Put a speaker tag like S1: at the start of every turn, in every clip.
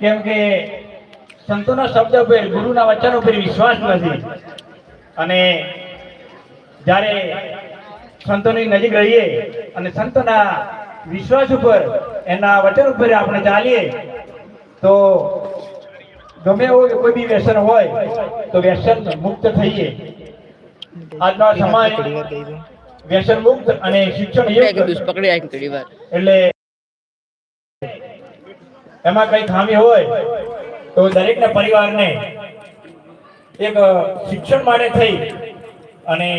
S1: કેમ કે સંતોના શબ્દ ઉપર ગુરુના વચન ઉપર વિશ્વાસ નથી. અને જ્યારે સંતોની નજીક રહીએ અને સંતોના વિશ્વાસ ઉપર એના વચન ઉપર આપણે ચાલીએ તો ગમે એવું કોઈ બી વ્યસન હોય તો વ્યસન મુક્ત થઈએ. આજનો સમાજ વ્યસન મુક્ત અને શિક્ષણ એટલે એમાં કઈ ખામી હોય તો દરેકના પરિવારને એક શિક્ષણ માટે થઈ અને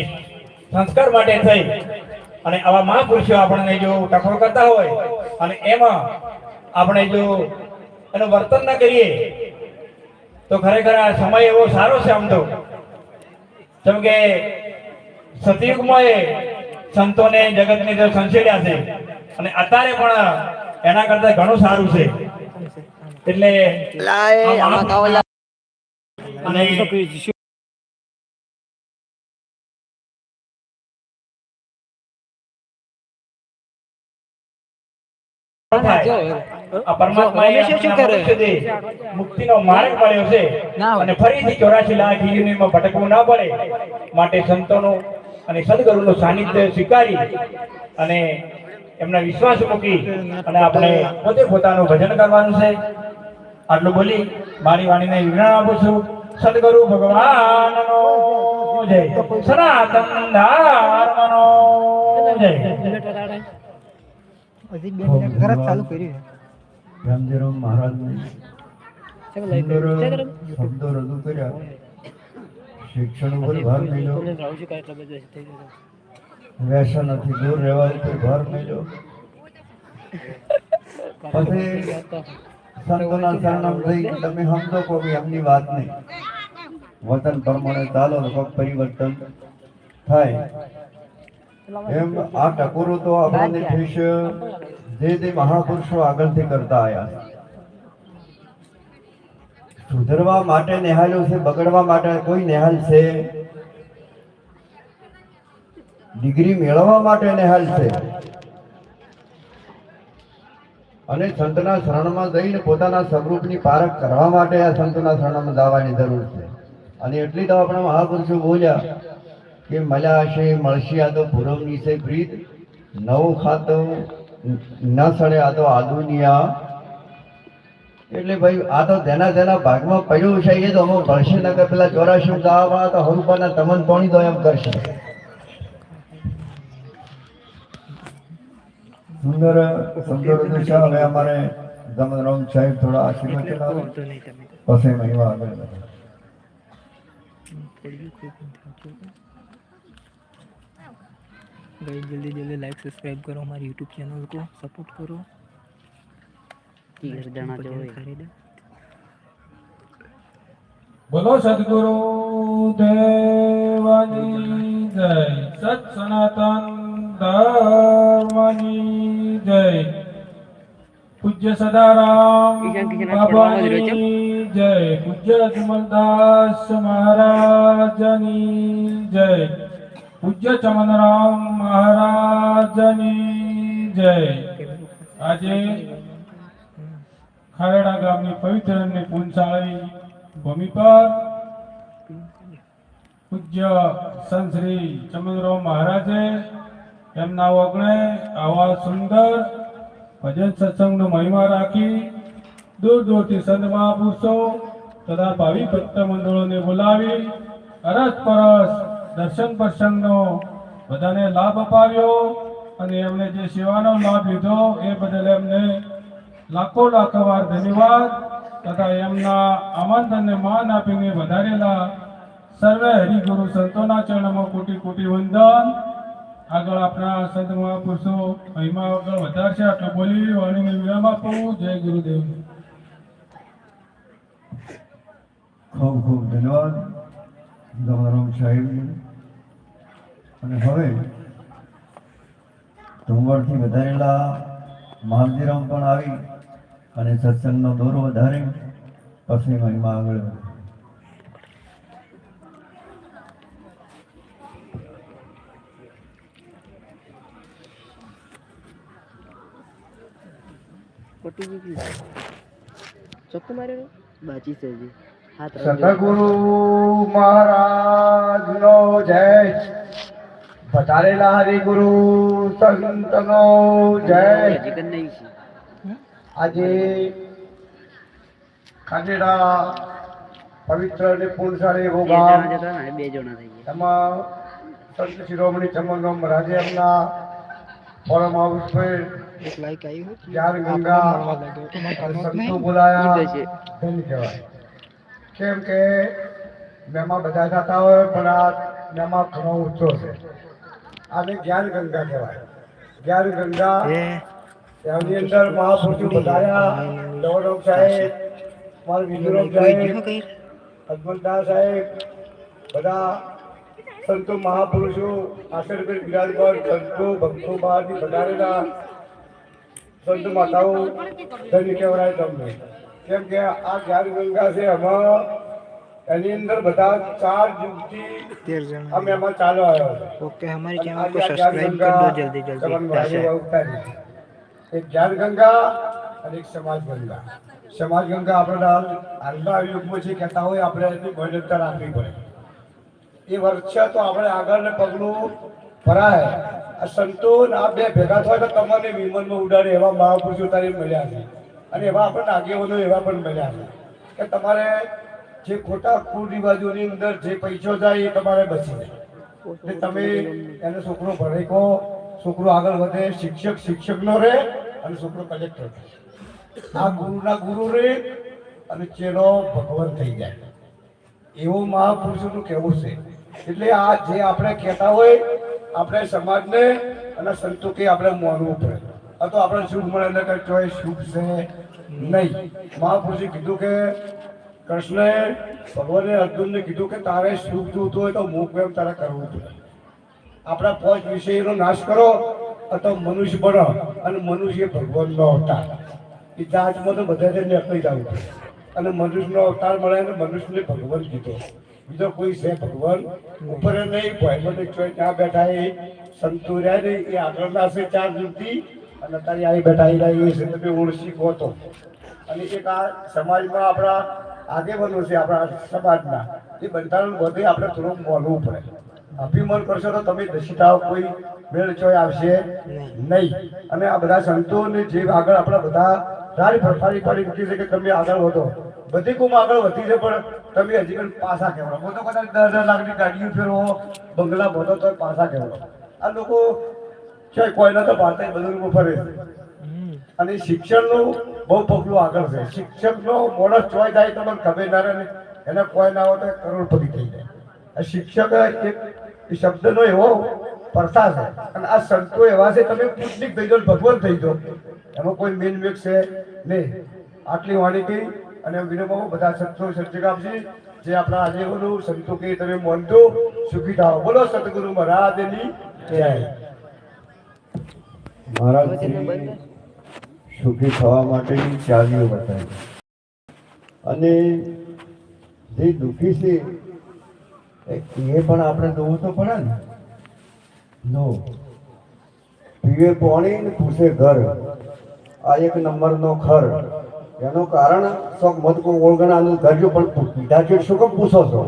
S1: સંસ્કાર માટે થઈ અને આવા મહાપુરુષો આપણને જો ટકોર કરતા હોય અને એમાં આપણે જો એનું વર્તન ન કરીએ, તો ખરેખર આ સમય એવો સારો છે આમ તો. જેમ કે સતયુગમાં એ સંતોને જગતને જો સંસેડ્યા છે અને અત્યારે પણ એના કરતા ઘણું સારું છે. એટલે અને દેહ મુક્તિનો માર્ગ મળ્યો છે. અને ફરીથી ચોરાશી લાખ ભટકવું ના પડે માટે સંતોનું અને સદગુરુનું સાનિધ્ય સ્વીકારી અને એમના વિશ્વાસ મૂકી અને આપણે પોતે પોતાનું ભજન કરવાનું છે. આટલું બોલી મારી વાણીને વિવરણ આપું છું. સદગુરુ ભગવાનનો જય. સનાતન ધર્મનો જય.
S2: શિક્ષણ ઉપર ભાર મેળ્યો વ્યસનથી દૂર રહેવા ઉપર ભાર મેળ્યો. પછી સંતોના શરણમ થઈ તમે સમજો કો કે એમની વાત નહીં. વતન પ્રમાણે ચાલો તો પરિવર્તન થાય. એમ આ ટકોરો તો આપણને ઠેસ જે તે મહાપુરુષો આગળથી કરતા આવ્યા સુધરવા માટે નિહાલ્યો છે બગડવા માટે કોઈ નિહાલ છે? ડિગ્રી મેળવવા માટે નિહાલ છે. અને સંતના શરણમાં જઈને પોતાના સ્વરૂપની પારખ કરવા માટે આ સંતના શરણમાં જવાની જરૂર છે. અને એટલી તો આપણા મહાપુરુષો બોલ્યા કે મળ્યા હશે મળશે આ તો પૂરવની છે પ્રીત, નવું ખાતો ન સડે આ તો આદુનિયા. એટલે ભાઈ, આ તો જેના જેના ભાગમાં પડ્યું છે, એ તો અમે ભણશે નગર પેલા ચોરાશી ગાવા તો હરુપાના તમન કોણી દો એમ કરશે. સુંદર સુંદર દિશા હવે અમારે દમનરામ સાહેબ થોડા આશીર્વાદ ચલાવે પછી મહિમા આગળ વધે
S3: गाइस जल्दी जल्दी लाइक सब्सक्राइब करो हमारे यूट्यूब चैनल को सपोर्ट करो
S4: તીર જણા
S3: भजन
S4: જોવે
S3: खरीदे
S1: બોલો સદગુરુ દેવાની જય સત સનાતન જય પૂજ્ય સદારામ બાબાની જય પૂજ્ય અજમલદાસ મહારાજની જય પૂજ્ય ચમનરામ મહારાજની જય આજે ખારેડા ગામની પવિત્ર અને પુનસાળી ભૂમિ પર પૂજ્ય સંત શ્રી ચમનરાવ મહારાજે એમના ઓગણે આવા સુંદર ભજન સત્સંગનો મહિમા રાખી દૂર દૂરથી સંત મહાપુરુષો તથા ભાવિ ભક્ત મંડળોને બોલાવી અરસ પરસ દર્શન પ્રસંગનો બધાને લાભ અપાવ્યો અને એમને જે સેવાનો લાભ લીધો એ બદલ એમને લાખો લાખો વાર ધન્યવાદ તથા એમના આમંત્રણને માન આપીને વધારેલા સર્વે હરિગુરુ સંતોના ચરણમાં કોટી કોટી વંદન આગળ આપણા સંત મહાપુરુષો, મહિમા આગળ વધારશે આટલું બોલી વાણીને વિરામ આપો. જય ગુરુદેવ.
S2: ખૂબ ખૂબ ધન્યવાદ ગમરામ સાહેબ. અને હવે ધુંવરથી વધારેલા મહાવીરામ પણ આવી અને સત્સંગનો દોરો વધારે. પછી મહિમા આગળ વધે
S4: પટી ગયું ચોખ્ખું મારેલું? બાજી છે જી હાથ
S5: મહારાજ મહારાજનો જય. પધારેલા હરિગુરુ જય.
S4: કઈ નહીં છે
S5: આજે ખાંડેડા પવિત્ર અને પૂર્ણશાળી એવો ગામ
S4: ને બે જણા થઈ ગયા.
S5: એમાં સંત શિરોમણી ચમંગમ રાજે એમના પરમ હાઉસ પર
S3: એક લાઈક આવી હોય
S5: ચાર ગંગા અને સંતો બોલાયા
S4: ઈ છે.
S5: ધન્ય કહેવાય કેમ કે મેમાં બધા થતા હોય પણ આ મેમાં ઘણો ઊંચો છે આને જ્ઞાન ગંગા કહેવાય જ્ઞાન ગંગા
S3: એ
S5: એની અંદર મહાપુરુષો બધાયા દવડમ સાહેબ મારા વિજુરમ સાહેબ
S3: શું કહી
S5: હનુમંતદાસ સાહેબ બધા સંતો મહાપુરુષો આશર પર બિરાજમાન સંતો ભક્તો બહારથી વધારેલા સંત માતાઓ ધરી કહેવાય તમને. કેમ કે આ જ્ઞાન ગંગા છે એમાં એની અંદર બધા ચાર યુગથી અમે એમાં ચાલો આવ્યો
S3: ઓકે અમારી ચેનલ કો
S5: સબસ્ક્રાઇબ
S3: કર
S5: દો જલ્દી જલ્દી. એક જ્ઞાન ગંગા અને એક સમાજ ગંગા. સમાજ ગંગા આપણા હાલના યુગમાં જે કહેતા હોય આપણે એની ભણતર રાખવી પડે. એ વર્ષ છે તો આપણે આગળને પગલું ભરાય. આ સંતો આ બે ભેગા થાય તો તમને વિમાનમાં ઉડાડે એવા મહાપુરુષો તારે મળ્યા છે. અને એવા આપણને આગેવાનો એવા પણ મળ્યા છે. કે તમારે જે ખોટા કુરિવાજોની અંદર જે પૈસો જાય એ તમારે બચી એટલે તમે એને છોકરો ભણે કહો, છોકરો આગળ વધે, શિક્ષક શિક્ષકનો રહે અને છોકરો કલેક્ટર આ ગુરુના ગુરુ રહે અને ચેલો ભગવાન થઈ જાય. એવું મહાપુરુષોનું કહેવું છે. એટલે આ જે આપણે કહેતા હોય આપણે સમાજને અને સંતો આપણે મોનવું પડે. આ તો આપણે સુખ મળે એટલે કે ચોય સુખ છે નહીં. મહાપુરુષે કીધું કે કૃષ્ણએ ભગવાને અર્જુનને કીધું કે, તારે સુખ જોતું હોય તો મુખ પ્રેમ તારે કરવું પડે. આપણા પોચ વિષયનો નાશ કરો અથવા મનુષ્ય બનો અને મનુષ્ય ભગવાનનો અવતાર. એ જાતમાં તો બધા જઈને અપાઈ જવું અને મનુષ્યનો અવતાર મળે અને મનુષ્યને ભગવાન કીધો. બીજો કોઈ છે ભગવાન? ઉપર નહીં ભાઈ. ચોય ત્યાં બેઠા એ સંતો રહ્યા નહીં એ આગળના છે ચાર જુગથી અને અત્યારે આવી બેઠા એ રહ્યા છે. તમે ઓળખી કહો તો. અને એક આ સમાજમાં આપણા આગેવાનો છે, આપણા સમાજના. એ બંધારણ બધે આપણે થોડુંક બોલવું પડે. અભિમાન કરશો તો તમે દશિતાઓ કોઈ મેળ ચોય આવશે નહીં. અને આ બધા સંતોને જે આગળ આપણા બધા સારી ફરફારી પાડી મૂકી છે કે તમે આગળ વધો. બધી કુમ આગળ વધી છે પણ તમે હજી પણ પાછા કહેવાય હું તો કદાચ દસ દસ લાખની ગાડીઓ ફેરવો બંગલા ભરો તો પાછા કહેવાય આ લોકો છે કોઈના તો ભારતે બધું ફરે છે અને શિક્ષણનું બહુ પગલું આગળ છે. શિક્ષકનો મોડસ ચોય જાય તમને ખબર ના રહે એને કોઈ ના હોય તો કરોડપતિ થઈ જાય. શિક્ષક એક શબ્દનો એવો પડતા છે. અને આ સંતો એવા છે તમે પૂતનિક થઈ જાઓ ભગવાન થઈ જાઓ. એમાં કોઈ મેન વેગ છે નહીં. આટલી વાણી કહી અને વિનોબાબુ બધા સંતો સર્જક આપશે. જે આપણા આગેવાનો સંતો કે તમે માનતો સુખી થાઓ બોલો સતગુરુ મહારાજની જય. મહારાજ સુખી થવા માટેની ચાવીઓ બતાવી અને જે દુઃખી છે, એ પણ આપણે જોવું તો પડે ને. નો પીવે પાણી ને પૂછે ઘર. આ એક નંબરનો ખર એનું કારણ શોખ મત કો ઓળગણાનું કરજો પણ પીધા છે શું કેમ પૂછો છો?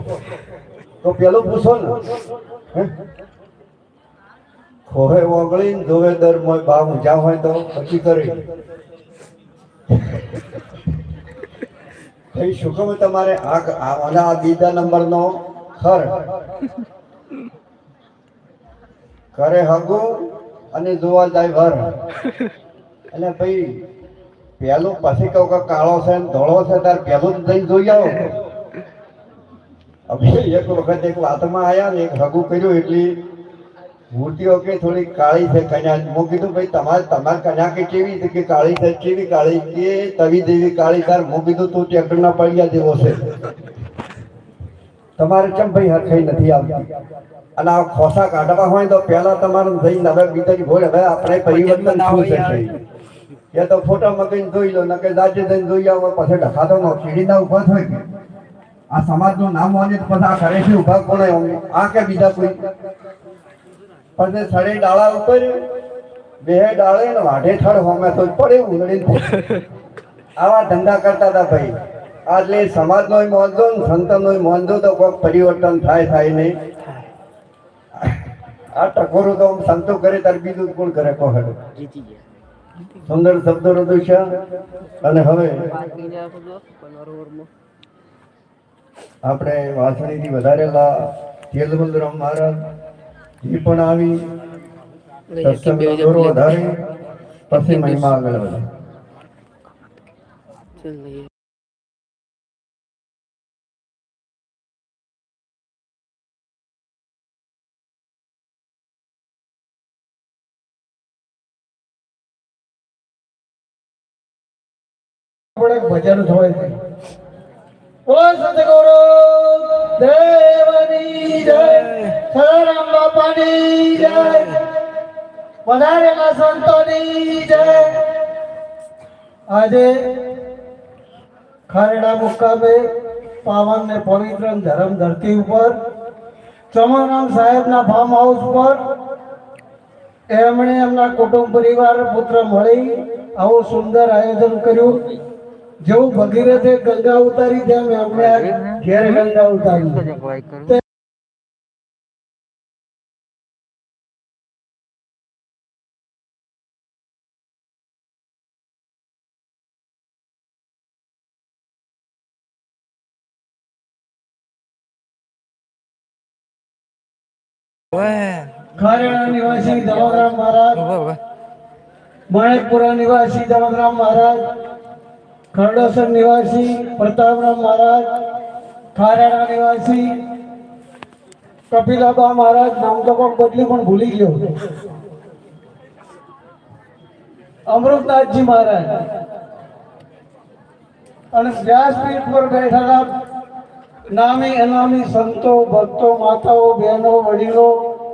S5: તો પેલો પૂછો ને? ખોહે ઓગળી ને દર મોય ભાવ ઊંચા હોય તો પછી કરી. ભાઈ, શું કહું તમારે આ આ અને આ બીજા નંબરનો ખર? કરે હગું અને જોવા જાય ભર અને ભાઈ પેલું પછી કહું કે કાળો છે ને ધોળો છે તાર પેલું જ જોઈ આવો. એક વખત એક વાતમાં આવ્યા ને એક હગું કર્યું એટલી મૂર્તિઓ કે થોડી કાળી છે કન્યા. હું કીધું ભાઈ તમારે તમારે કન્યા કે કેવી છે? કે કાળી છે? કેવી કાળી? કે તવી દેવી કાળી તાર હું કીધું તું ટ્રેક્ટરના પડ્યા જેવો છે. તમારે કેમ ભાઈ હરખાઈ નથી આવતી? અને આ ખોસા કાઢવા હોય તો પહેલા તમારે જઈને હવે બીજાની ભોળ હવે આપણે પરિવર્તન થવું છે એ તો ફોટામાં કઈ જોઈ લો નકે રાજ્ય જઈને જોઈ આવો, પછી ઢકાતો નો ખેડીના ઊભા કે? આ સમાજનું નામ તો પછી આ છે ઊભા અમને આ કે બીજા કોઈ? પછી સડે ડાળા ઉપર, બે ડાળે ને વાઢે થડ હોમે તો પડે ઉંગળી
S2: આવા ધંધા કરતા હતા ભાઈ. એટલે સમાજનો મોંધો ને સંતનો મોંધો તો કોઈ પરિવર્તન થાય થાય નહીં. આ ટકોરું તો સંતો કરે તાર બીજું કોણ કરે કોહડ
S4: જીતી ગયા.
S2: સુંદર શબ્દો રજૂ છે. અને હવે આપણે વાસણીથી વધારેલા તેલબંદરામ મહારાજ એ પણ આવી. વધારી. પછી મહિમા આગળ વધે.
S4: ચાલ
S6: એક ભજન હોય છે. ઓ સદગુરુ, દેવની જય સદારામ બાપાની જય વધારેલા સંતોની જય. આજે ખારેડા મુકામે પાવન ને પવિત્ર ધરમ ધરતી ઉપર ચમનરામ સાહેબના ફાર્મ હાઉસ પર એમણે એમના કુટુંબ પરિવાર, પુત્ર મળી આવું સુંદર આયોજન કર્યું. જેવું ભગીરથે ગંગા ઉતારી તેમ એમને ઘેર ગંગા ઉતારી. નિવાસી દમોદરામ મહારાજ
S3: વાહ
S6: નિવાસી દમોદરામ મહારાજ ખરડોસર નિવાસી પ્રતાપરામ મહારાજ ખારેડા નિવાસી, કપિલાબા મહારાજ, નામ તો કોક બદલી પણ ભૂલી ગયો. અમૃતનાથજી મહારાજ. અને વ્યાસપીઠ પર બેઠેલા નામી અનામી સંતો, ભક્તો, માતાઓ, બહેનો, વડીલો,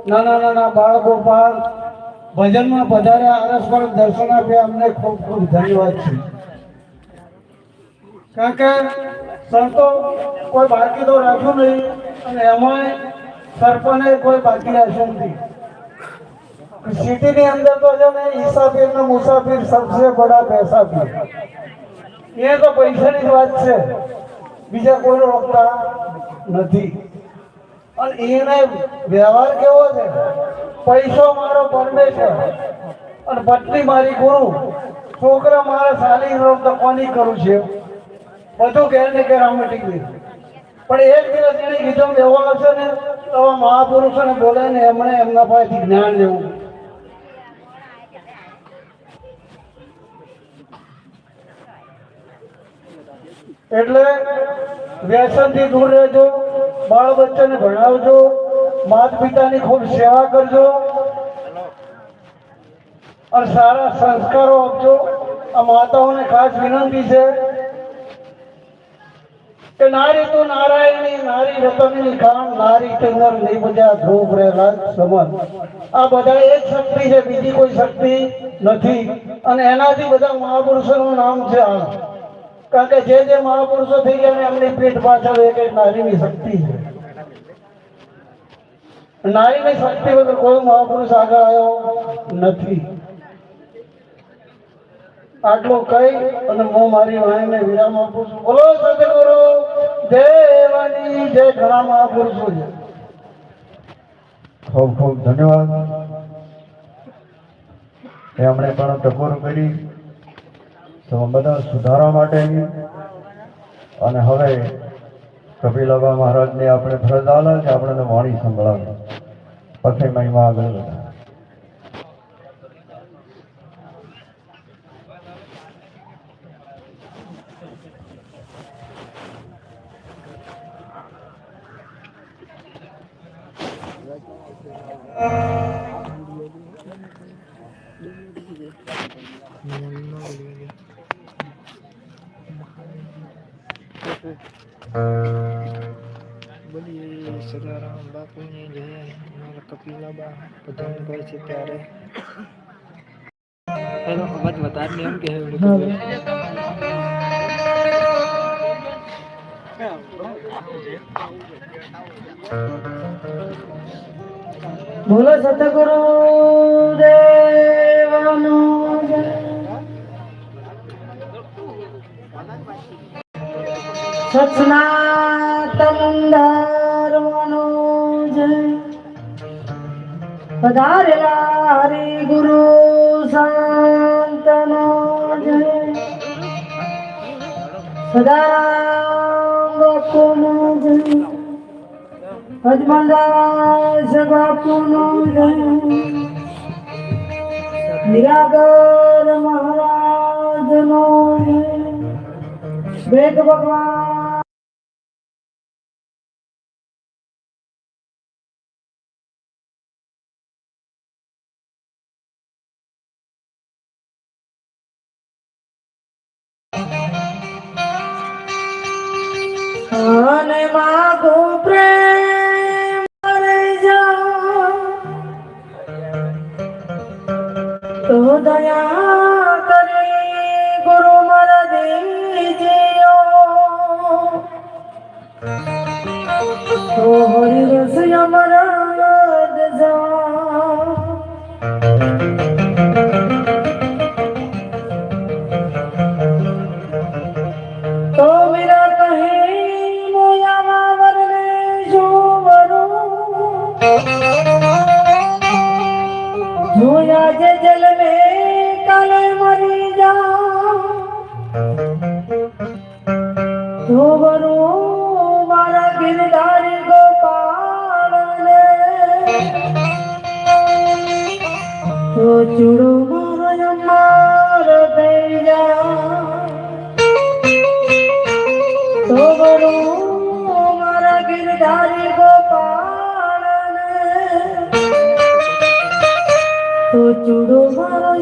S6: નાના નાના બાળકો પણ ભજનમાં પધાર્યા. આરસ પર દર્શન આપ્યા. અમને ખૂબ ખૂબ ધન્યવાદ છે. કારણ કે સંતો કોઈ બાકી તો રાખ્યું નહીં અને એમાંય સરપંચે કોઈ બાકી રાખ્યું નથી સિટીની અંદર તો છે ને ઈસાફીર ને મુસાફિર સબસે બડા પૈસા એ તો પૈસાની જ વાત છે. બીજા કોઈ રોકતા નથી. અને એને વ્યવહાર કેવો છે? પૈસો મારો પરમેશ્વર અને પત્ની મારી ગુરુ. છોકરા મારા સાલી રોગ તો કોની કરું છે? બધું ઘેર ને ઘેર આમટી ગયું. પણ એક દિવસ એને કીધું એવો આવશે ને આવા મહાપુરુષોને બોલે ને એમણે એમના પાસેથી જ્ઞાન લેવું. એટલે વ્યસનથી દૂર રહેજો, બાળ બચ્ચાને ભણાવજો માતા પિતાની ખૂબ સેવા કરજો, અને સારા સંસ્કારો આપજો. આ માતાઓને ખાસ વિનંતી છે કે નારી તું નારાયણી, નારી રતનની કામ નારી તે નર ધ્રુવ પ્રહલાદ સમન. આ બધા એક શક્તિ છે, બીજી કોઈ શક્તિ નથી. અને એનાથી બધા મહાપુરુષોનું નામ છે આ. કારણ કે જે જે મહાપુરુષો થઈ ગયા ને એમની પીઠ પાછળ એક એક નારીની શક્તિ છે. નારીની શક્તિ વગર કોઈ મહાપુરુષ આગળ આવ્યો નથી. આટલું કહી અને હું મારી વાણીને વિરામ આપું છું. બોલો સદગુરુ! દેવાની જય ઘણા મહાપુરુષો છે.
S2: ખૂબ ખૂબ ધન્યવાદ. એમણે પણ ટકોર કરી. તો બધા સુધારા માટે અને હવે કપિલાબા મહારાજને આપણે ફરજ આલે કે આપણે વાણી સંભળાવે. પછી મહિમા આગળ વધારે
S7: સચનાતન જય પધારેલા હરિ ગુરુ સંતનો જય સદા બાપુનો જય હજમલદાસ બાપુનો જય નિરાગર મહારાજનો જય વેદ ભગવાન દયા કરી ગુરુ મારા દેજીઓ. તો હરિ રસ અમરાદ તો ચૂડો મારો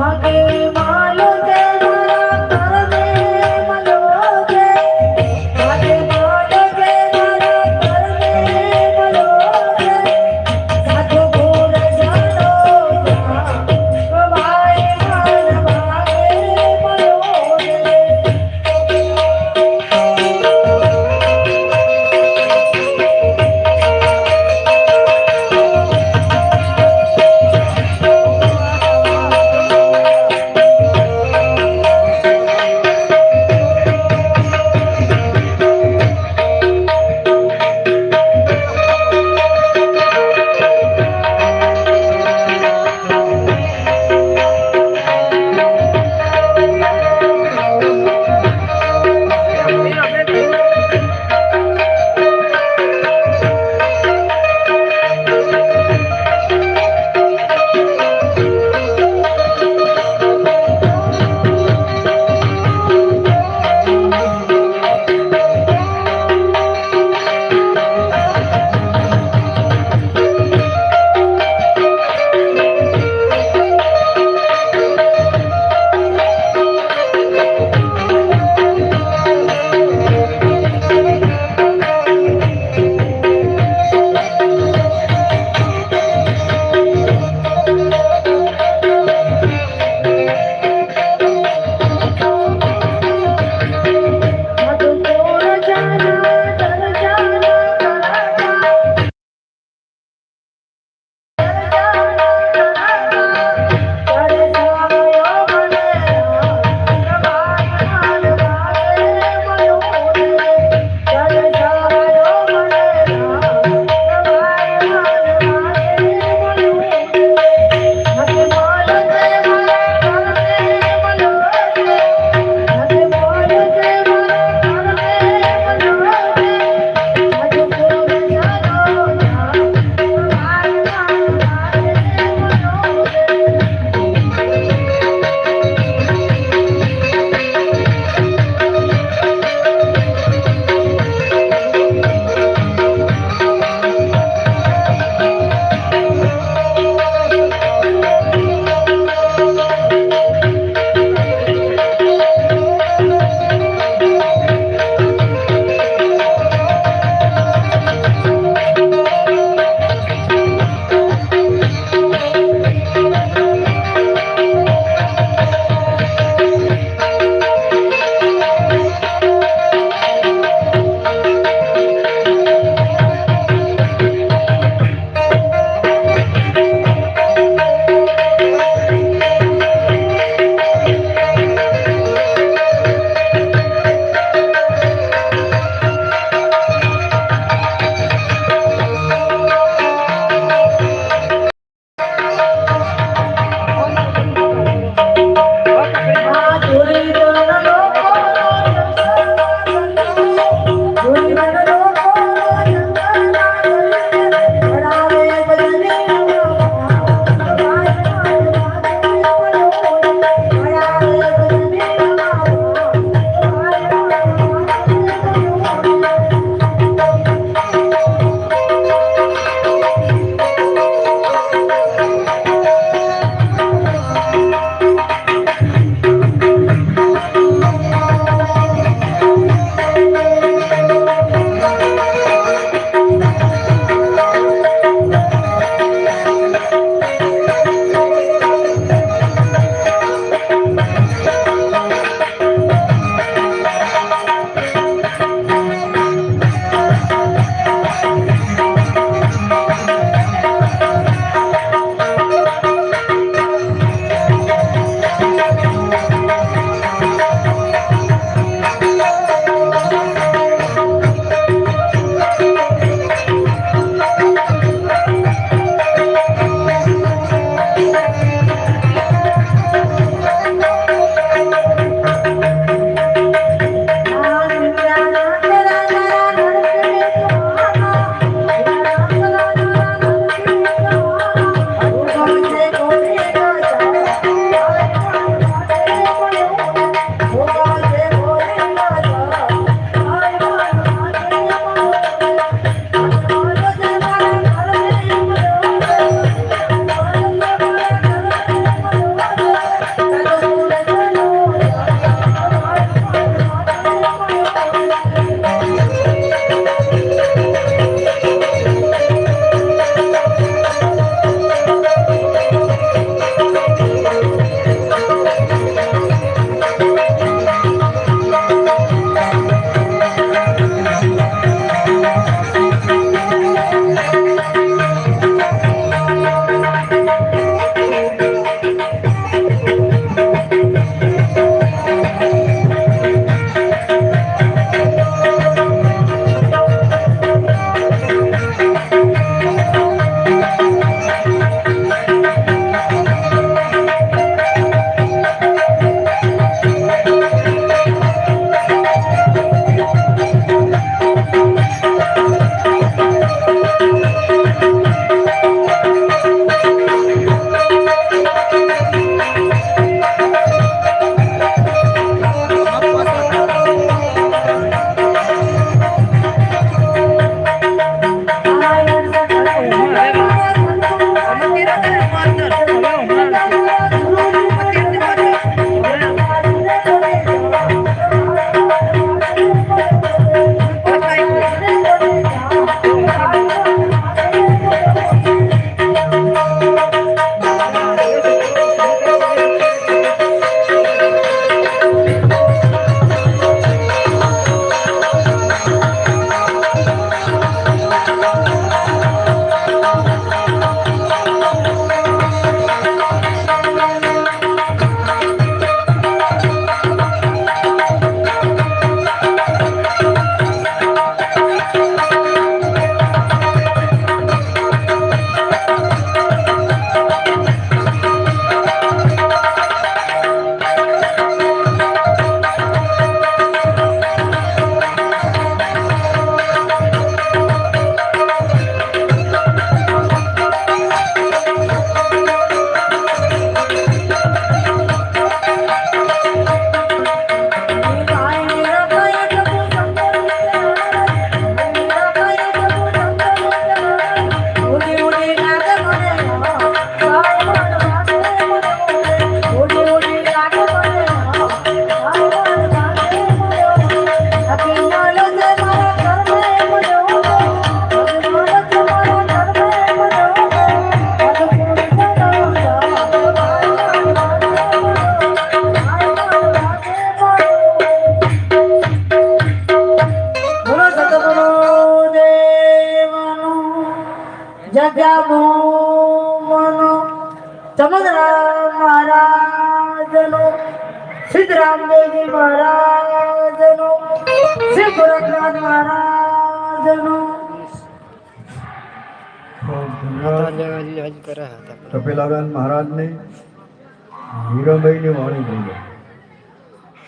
S7: আমাকে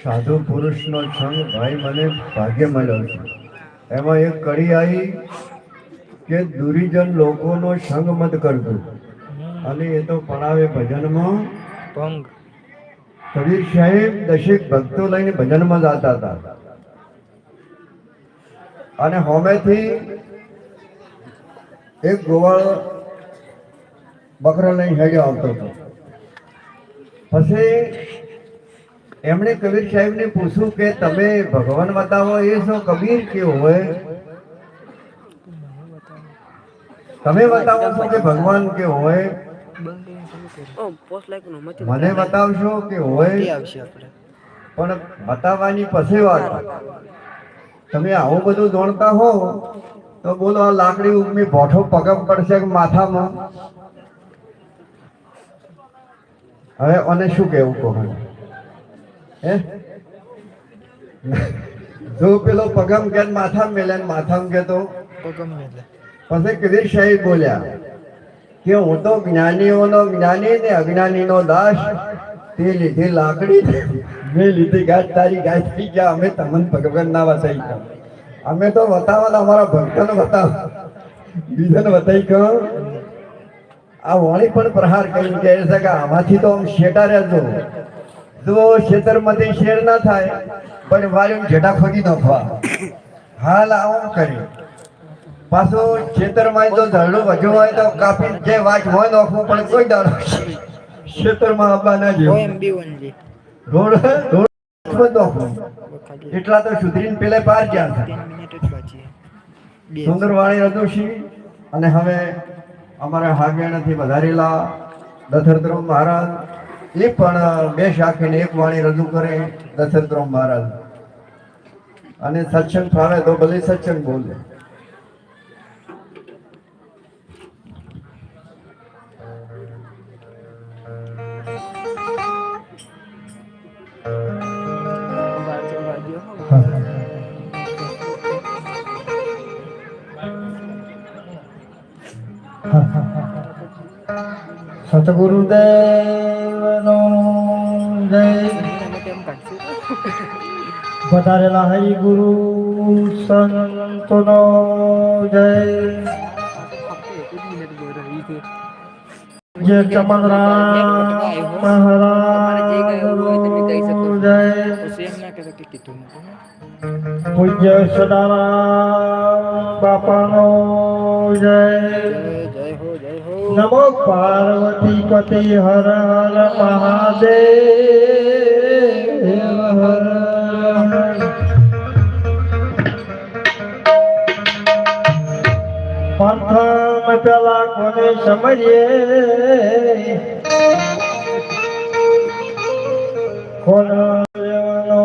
S7: સાધુ પુરુષનો
S2: સંગ ભાઈ મને ભાગ્ય મળ્યો છે. એમાં એક કડી આવી કે દુરીજન લોકોનો સંગ મત કરતું અને એ તો પડાવે ભજનમાં.
S8: ભંગ
S2: કબીર સાહેબ દશેક ભક્તો લઈને ભજનમાં જતા હતા. અને હોમેથી એક ગોવાળ બકરા લઈને હેડ્યો આવતો હતો. પછી એમણે કબીર સાહેબને પૂછ્યું કે તમે ભગવાન બતાવો એ શું કબીર કેવું હોય? તમે બતાવો છો કે ભગવાન કે હોય? મને બતાવશો કે હોય? પણ બતાવવાની પછી વાત તમે આવું બધું જાણતા હો તો બોલો આ લાકડી ઉગમી ભોઠો પગમ પડશે માથામાં? હવે અને શું કેવું કહો? હે? જો પેલો પગમ કે માથામ મેલે માથામ માથામાં કે તો
S8: પગમ મેલે.
S2: પછી કબીર સાહેબ બોલ્યા. કે હું તો જ્ઞાનીઓનો જ્ઞાની ને અજ્ઞાનીનો દાસ. તે લીધી લાકડી મેં લીધી ગાય તારી ગાય થઈ ગયા. અમે તમને ભગવાન ના વસાઈ ગયા. અમે તો વતાવવાના અમારા ભક્તોને બતાવ બીજાને વતાઈ કહો આ વાણી પણ પ્રહાર કરીને કહે છે કે આમાંથી તો આમ શેટા રહેજો જો ખેતરમાંથી શેર ના થાય પણ વાળીને જેટા ખોદી નાખવા. હાલ આવું કર્યું પાછું ખેતરમાં જો ઝરડું વધુ હોય તો કાપી જે વાચ હોય નાખવું પણ કોઈ દાડો ખેતરમાં આવવા ના જેવું. રોડ રોડ નાખવું. એટલા તો સુધરીને પેલે પાર ગયા સુંદરવાણી રજોશી અને હવે અમારા હાગેણથી વધારેલા દશરથરામ મહારાજ એ પણ બે શાખીને એક વાણી રજૂ કરે દશરથરામ મહારાજ. અને સત્સંગ ફાવે તો ભલે સત્સંગ બોલે.
S3: બાજુ
S9: વધારેલા હરિ ગુરુ, સંતોનો જય.
S3: આપે એક મિનિટ બોલ રહી છે
S9: જે ચમનરામ મહારાજનો જય. પૂજ્ય સદારામ બાપાનો જય
S8: જય જય જય.
S9: નમો પાર્વતી પતિ હર હર મહાદેવ. પ્રથમ પેલા કોને સમજીએ લેવાનો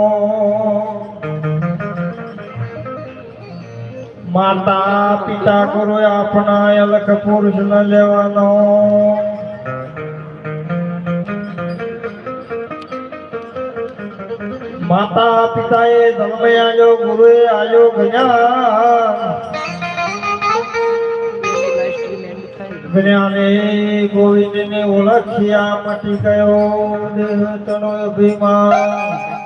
S9: માતા પિતા ગુરુ આપણા અલખ પુરુષ ન લેવાનો. માતા પિતાએ જન્મ આલ્યો ગુરુએ
S3: સ્ટ્રીમ
S9: જ્ઞાને ગોવિંદને ઓળખ્યા મટી ગયો દેહ તનો અભિમાન.